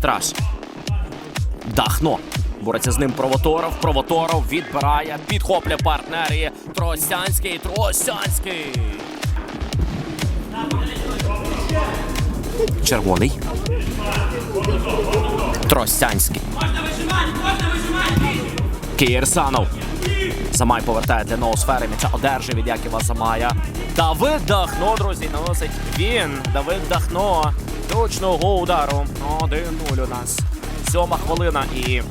страж. Дахно. Бореться з ним Провоторов. Провоторов відбирає, підхоплює партнер і Тросянський. Тросянський. Червоний. Тросянський. Кірсанов. Самай повертає для ноосфери. М'яча одержує від Яківа Самая. Давид Дахно, друзі, наносить він. Давид Дахно. Точного удару. 1-0 у нас. Сьома хвилина і.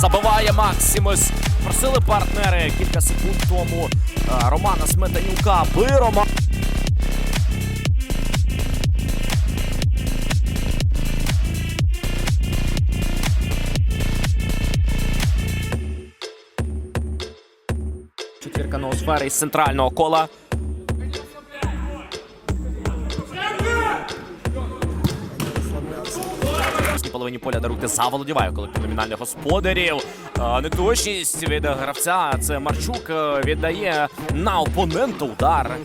Забиває Максимус. Просили партнери кілька секунд тому е, Романа Сметанюка. Би Роман. Четвірка ноосфери із центрального кола. В половині поля даруйте заволодіває колектив номінальних господарів. Е, Неточність від гравця. Це Марчук е, віддає на опонента удар.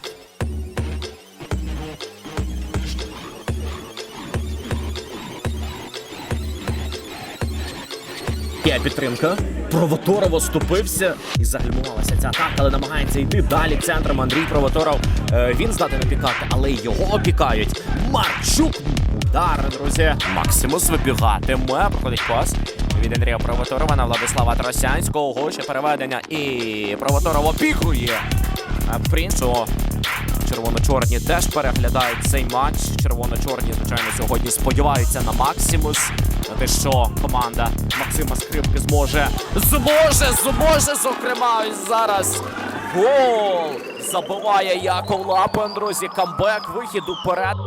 Є підтримка. Провоторов оступився і загальмувалася ця атака, але намагається йти далі центром. Андрій Провоторов. Е, Він здатний напікати, але його опікають. Марчук. Удар, друзі. Максимус вибігатиме. Проходить пас. Від Андрія Провоторова на Владислава Тросянського. Гоче переведення. І Провоторов опікує. Е, Принцу. Червоно-чорні теж переглядають цей матч. Червоно-чорні, звичайно, сьогодні сподіваються на Максимус. На те, що команда Максима Скрипки зможе. Зможе, зможе, зокрема, ось зараз. Гол! Забиває Яков Лапен, друзі. Камбек, вихід уперед.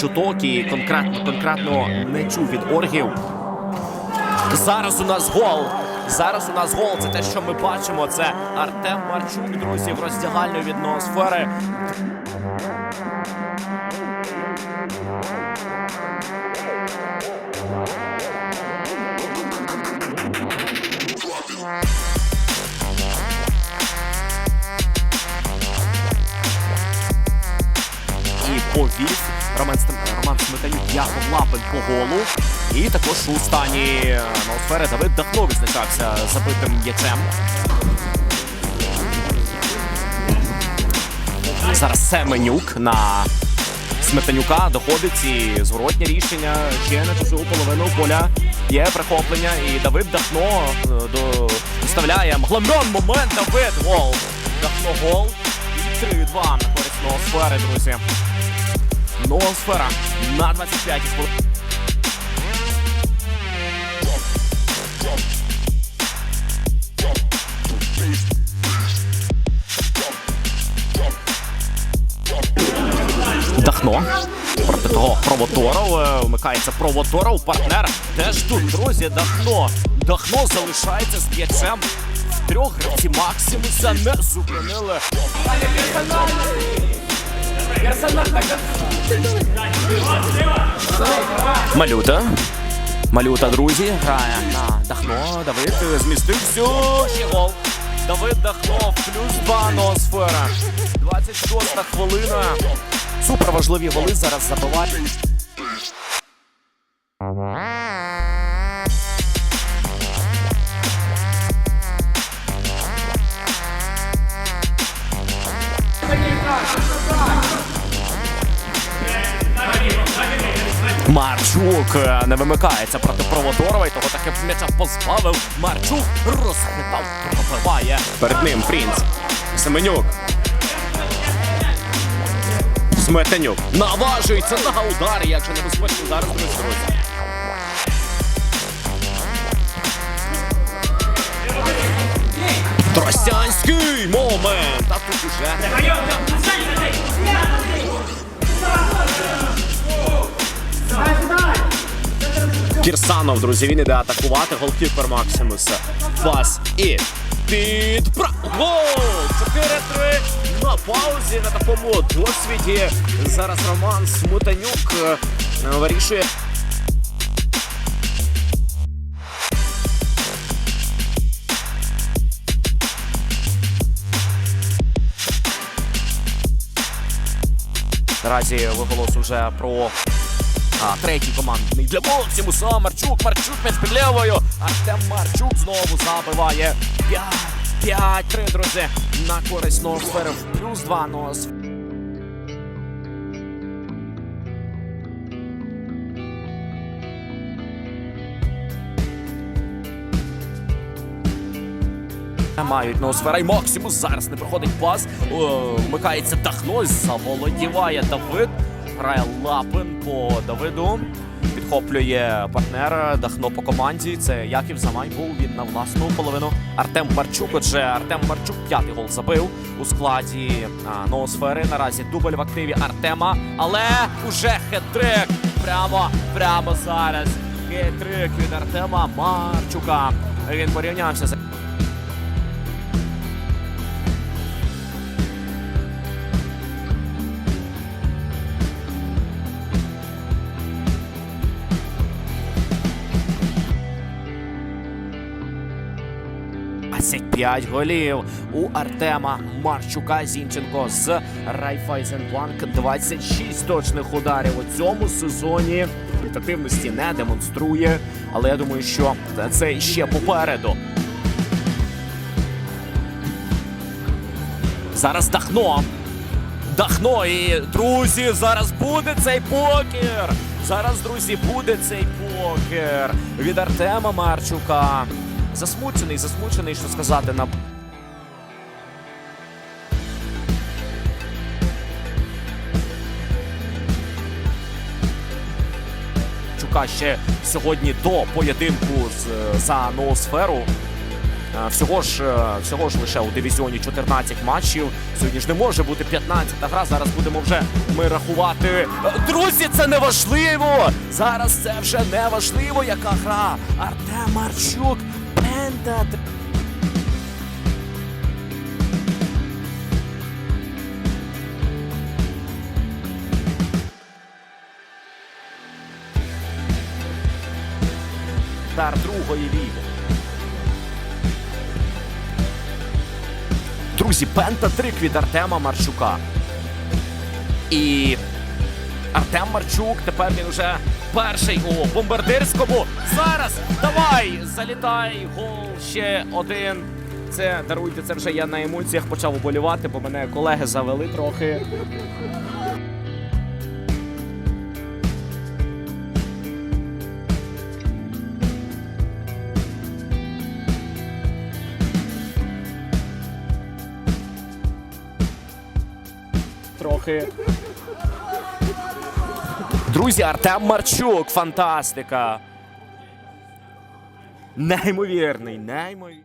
Чуток і конкретно конкретно не чув від оргів. Зараз у нас гол. Зараз у нас гол. Це те, що ми бачимо. Це Артем Марчук, друзі, в роздягальню від ноосфери. і Роман, Роман Сметанюк Яков Лапин по голу. І також у стані ноосфери Давид Дахно відзначався забитим м'ячем. Зараз Семенюк на Сметанюка доходить і зворотнє рішення ще на чужу половину поля. Є прихоплення, і Давид Дахно е, до вставляє Мгламен момент Давид гол. Дахно гол. І 3-2 на користь ноосфери, друзі. Ноосфера на 25 хвилин. Дахно. Проти того Провоторов. е, Вмикається Провоторов. Партнер теж тут, друзі. Дахно. Дахно залишається з м'ячем. Трьох гравці Максимуса не зупинили. Малюта. Малюта, друзі, грає на Дахно. Давид змістив всю І гол. Давид Дахно плюс два ноосфера. 26 хвилина. Супер важливі голи зараз забивають. Марчук е, не вимикається проти Проводорова і того таки м'яча позбавив. Марчук розхитав, пробиває. Перед ним Принц. Семенюк. Сметенюк. Наважується на удар. Як же небезпечно зараз друзі. Тростянський момент. А тут уже Кірсанов, друзі, він іде атакувати. Голкіпер Максимус. Пас і підпра... Гол! 4-3 на паузі на такому досвіді. Зараз Роман Смутанюк е, вирішує. Наразі виголос уже про а, третій командний для Максимуса. Марчук, Марчук під лівою. Артем Марчук знову забиває. 5, 5-3, друзі. На користь Норсфери. Плюс 2 Нос. Мають Ноосфера і Максимус. Зараз не проходить пас. Вмикається Дахно, заволодіває Давид. Грає Лапин по Давиду. Підхоплює партнера Дахно по команді. Це Яків Замай був він на власну половину. Артем Марчук. Отже, Артем Марчук п'ятий гол забив у складі Ноосфери. Наразі дубль в активі Артема. Але уже хет-трик. Прямо, прямо зараз. Хет-трик від Артема Марчука. Він порівнявся з п'ять голів у Артема Марчука Зінченко з Райфайзенбанк. 26 точних ударів у цьому сезоні. Результативності не демонструє, але я думаю, що це ще попереду. Зараз Дахно. Дахно і друзі, зараз буде цей покер. Зараз, друзі, буде цей покер від Артема Марчука. Засмучений, засмучений, що сказати на. Чука ще сьогодні до поєдинку з за ноосферу. Е, Всього ж е, всього ж лише у дивізіоні 14 матчів. Сьогодні ж не може бути 15-та гра. Зараз будемо вже ми рахувати. Е, Друзі, це не важливо. Зараз це вже не важливо, яка гра. Артем Марчук. Пента. Дар другої ліги. Друзі, пентатрик від Артема Марчука. І Артем Марчук тепер він уже перший у бомбардирському. Зараз давай! Залітай! Гол ще один. Це даруйте, це вже я на емоціях почав уболівати, бо мене колеги завели трохи. Трохи. Друзі, Артем Марчук, фантастика. Неймовірний, неймовірний.